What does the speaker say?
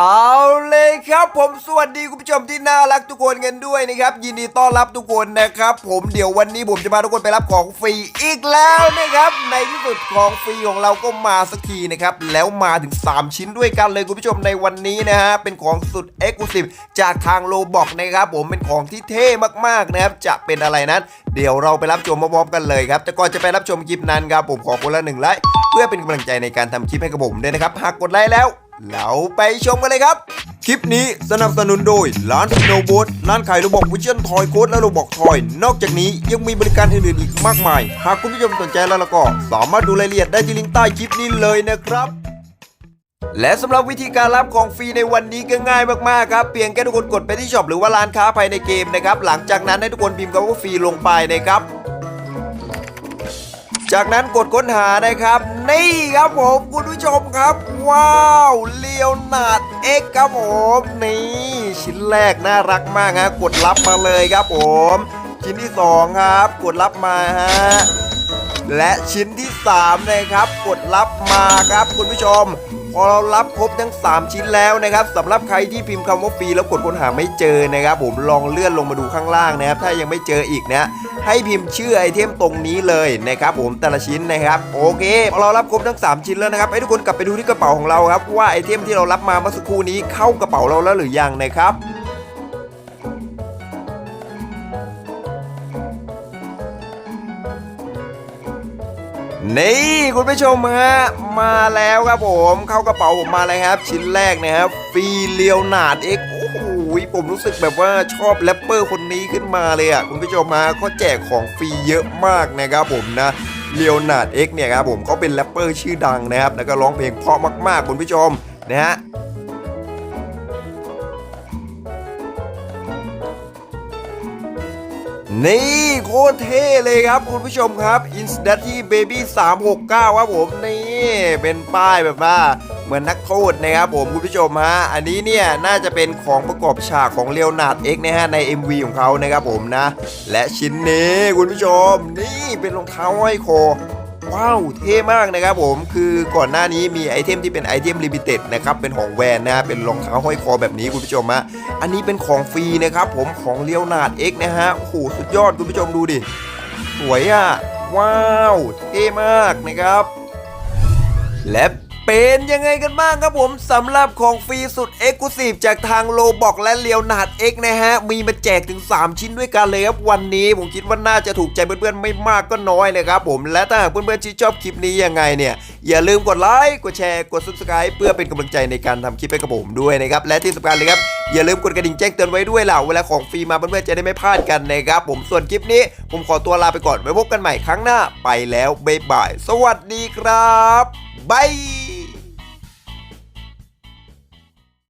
เอาเลยครับผมสวัสดีคุณผู้ชมที่น่ารักทุกคนกันด้วยนะครับ ยินดีต้อนรับทุกคนนะครับ ผมเดี๋ยววันนี้ผมจะพาทุกคนไปรับของฟรีอีกแล้วนะครับ ในที่สุดของฟรีของเราก็มาสักทีนะครับ แล้วมาถึง 3 ชิ้นด้วยกันเลยคุณผู้ชมในวันนี้นะฮะเป็นของสุดเอ็กซ์คลูซีฟจากทางโลบอกนะครับ ผมเป็นของที่เท่มากๆนะครับ จะเป็นอะไรนั้น เดี๋ยวเราไปรับชมพร้อมๆกันเลยครับแต่ก่อนจะไปรับชมคลิปนั้นครับผมขอคนละหนึ่งไลค์เพื่อเป็นกำลังใจในการทำคลิปให้กับผมด้วยนะครับหากกดไลค์แล้ว เราไปชมกันเลยครับ คลิปนี้สนับสนุนโดย ร้านสโนว์บ a ร์ร้านขายโรบอกวิเชียนทอยโค้ดและโรบอกทอย นอกจากนี้ยังมีบริการอื่นๆอีกมากมาย หากคุณผู้ชมสนใจแล้วล้วก็สามารถดูรายละเอียดได้ที่ลิงก์ใต้คลิปนี้เลยนะครับและสำหรับวิธีการรับของฟรีในวันนี้ก็ง่ายมากๆครับ เพียงแค่ทุกคนกดไปที่ช็อปหรือว่าร้านค้าภายในเกมนะครับ หลังจากนั้นให้ทุกคนพิมพ์คำว่าฟรีลงไปนะครับ จากนั้นกดค้นหานะครับ นี่ครับผมคุณผู้ชมครับ ว้าวเลียวนาดเอ็กครับผมนี่ชิ้นแรกน่ารักมากฮะกดรับมาเลยครับผม ชิ้นที่สองครับ กดรับมาฮะและชิ้นที่สามนะครับ กดรับมาครับคุณผู้ชม พอเรารับครบทั้ง 3 ชิ้นแล้วนะครับสำหรับใครที่พิมพ์คำว่าฟรีแล้วกดค้นหาไม่เจอนะครับ ผมลองเลื่อนลงมาดูข้างล่างนะครับ ถ้ายังไม่เจออีกนะ ให้พิมพ์ชื่อไอเทมตรงนี้เลยนะครับผมแต่ละชิ้นนะครับโอเคเรารับครบทั้ง 3 ชิ้นแล้วนะครับให้ทุกคนกลับไปดูที่กระเป๋าของเราครับว่าไอเทมที่เรารับมาเมื่อสักครู่นี้เข้ากระเป๋าเราแล้วหรือยังนะครับนี่คุณผู้ชมฮะมาแล้วครับผม เข้ากระเป๋าผมมาเลยครับ ชิ้นแรกนะครับฟีเลียวนาดเอ็กโอ้โห ผมรู้สึกแบบว่าชอบแรปเปอร์คนนี้ขึ้นมาเลยอะคุณผู้ชมฮะเขาแจกของฟรีเยอะมากนะครับผมนะเลียวนาร์ดเอ็กเนี่ยครับผมเขาเป็นแรปเปอร์ชื่อดังนะครับ แล้วก็ร้องเพลงเพราะมากๆ คุณผู้ชมนะฮะนี่โคตรเท่เลยครับคุณผู้ชมครับ i n s t a t y Baby 369 ครับผม นี่ เป็นป้ายแบบว่า เหมือนนักโทษนะครับผมคุณผู้ชมฮะอันนี้เนี่ยน่าจะเป็นของประกอบฉากของเล o n นาร์ดเอ็กนะฮะใน MV ของเขานะครับผมนะ และชิ้นนี้คุณผู้ชมนี่เป็นรองเท้าห้อยคอว้าวเท่มากนะครับผมคือก่อนหน้านี้มีไอเทมที่เป็นไอเทมลิมิเต็ดนะครับเป็นของแวนนะฮะเป็นรองเท้าห้อยคอแบบนี้คุณผู้ชมฮะอันนี้เป็นของฟรีนะครับผมของเลียวนาดเอ็กนะฮะโอ้โหสุดยอดคุณผู้ชมดูดิสวยอะว้าวเท่มากนะครับและ เป็นยังไงกันบ้างครับผมสำหรับของฟรีสุด e x c l u s i v e จากทางโลบอกและเลียวนาดเอ็กนะฮะ มีมาแจกถึง 3 ชิ้นด้วยกันเลยครับ วันนี้ผมคิดว่าน่าจะถูกใจเพื่อนๆ ไม่มากก็น้อยเลยครับผมและถ้าหากเพื่อนๆที่ชอบคลิปนี้ยังไงเนี่ย อย่าลืมกดไลค์กดแชร์กด subscribe เพื่อเป็นกำลังใจในการทำคลิปให้กับผมด้วยนะครับ และที่สำคัญเลยครับ อย่าลืมกดกระดิ่งแจ้งเตือนไว้ด้วยล่ะเวลาของฟรีมาเพื่อนๆจะได้ไม่พลาดกันนะครับผมส่วนคลิปนี้ ผมขอตัวลาไปก่อนไว้พบกันใหม่ครั้งหน้าไปแล้วบ๊ายบายสวัสดีครับบาย